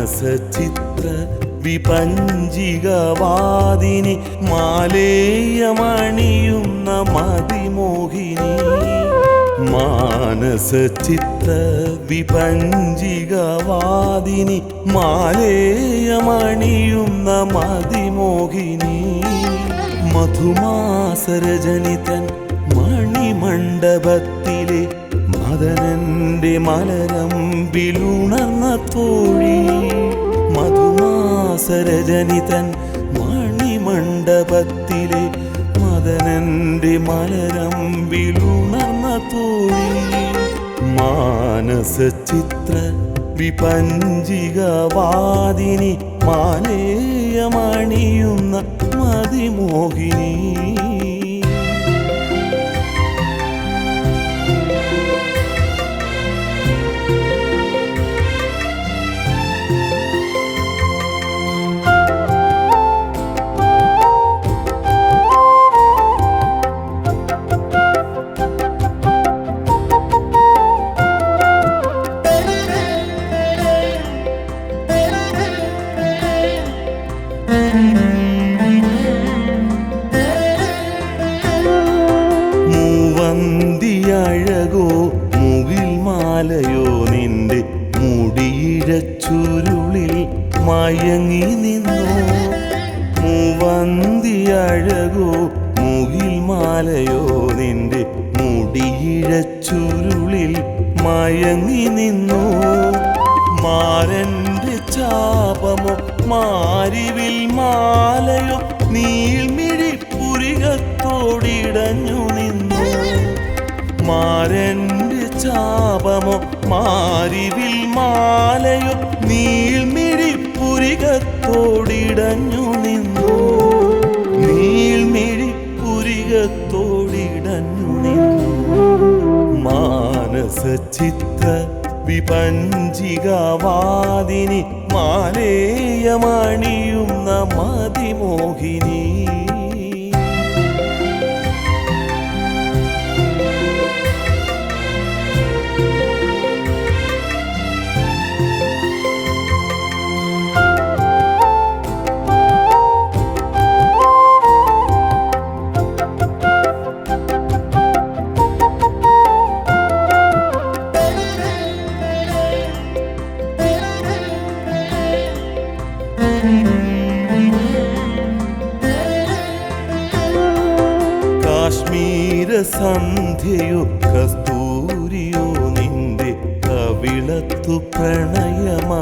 മാനസചിത്ര വിപഞ്ചികവാദിനി മാലേയമണിയുന്ന മതിമോഹിനി. മാനസചിത്ര വിപഞ്ചികവാദിനി മാലേയമണിയുന്ന മതിമോഹിനി. മധുമാസരജനിതൻ മണിമണ്ഡപത്തിലെ മദനന്റെ മലരമ്പിലുണർന്ന തോഴി മധുമാസരജനിതൻ മണിമണ്ഡപത്തിലെ മദനന്റെ മലരമ്പിലുണർന്ന തോഴി മാനസ ചിത്ര വിപഞ്ചികവാദിനി മാലേയമണിയുന്ന മതിമോഹിനി മൂവന്തിയഴകോ മുകിൽ മാലയോ നിന്റെ മുടിയിഴച്ചുരുളിൽ മയങ്ങി നിന്നു? മൂവന്തിയഴകോ മുകിൽ മാലയോ നിന്റെ മുടിയിഴച്ചുരുളിൽ മയങ്ങി നിന്നു? മാരന്റെ ചാപമോ മാരിവിൽ മാലയോ മാരന്റെ ചാപമോ? മാരിവിൽ മാലയോ? നീൾമിഴിപ്പുരികത്തോടിടഞ്ഞു നിന്നു. നീൾമിഴിപ്പുരികത്തോടിടഞ്ഞു നിന്നു. മാനസചിത്ര വിപഞ്ചികവാദിനി മാലേയമണിയുന്ന മതിമോഹിനി സന്ധ്യയോ കസ്തൂരിയോ നിന്റെ കവിളത്തു പ്രണയമന്താക്ഷമാണോ?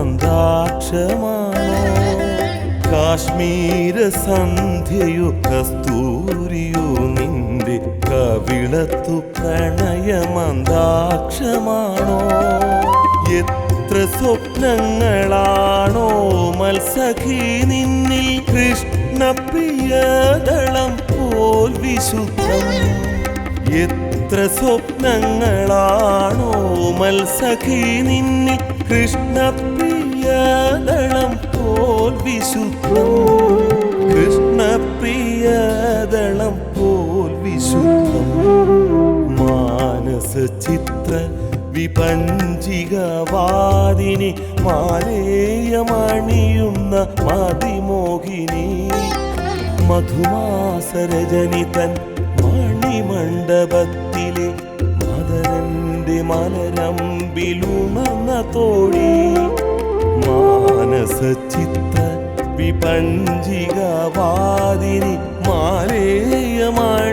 കാശ്മീര സന്ധ്യയോ കസ്തൂരിയോ നിന്റെ കവിളത്തു പ്രണയമന്താക്ഷമാണോ? എത്ര സ്വപ്നങ്ങളാണോ മത്സഖി നിന്നിൽ? കൃഷ്ണപ്രിയദളം പോൽ വിശുദ്ധം എത്ര സ്വപ്നങ്ങളാണോ മത്സഖി നിന്നിൽ കൃഷ്ണപ്രിയദളം പോൽ വിശുദ്ധം. കൃഷ്ണപ്രിയദളം പോൽ വിശുദ്ധം. മാനസചിത്ര വിപഞ്ചികവാദിനി മാലേയമണിയുന്ന മതിമോഹിനി. മധുമാസരജനിതൻ മണിമണ്ഡപത്തിലെ മദരന്റെ മലരമ്പിലുണർന്ന തോഴി മാനസചിത്ര വിപഞ്ചികവാദിനി മാലേയമണിയുന്ന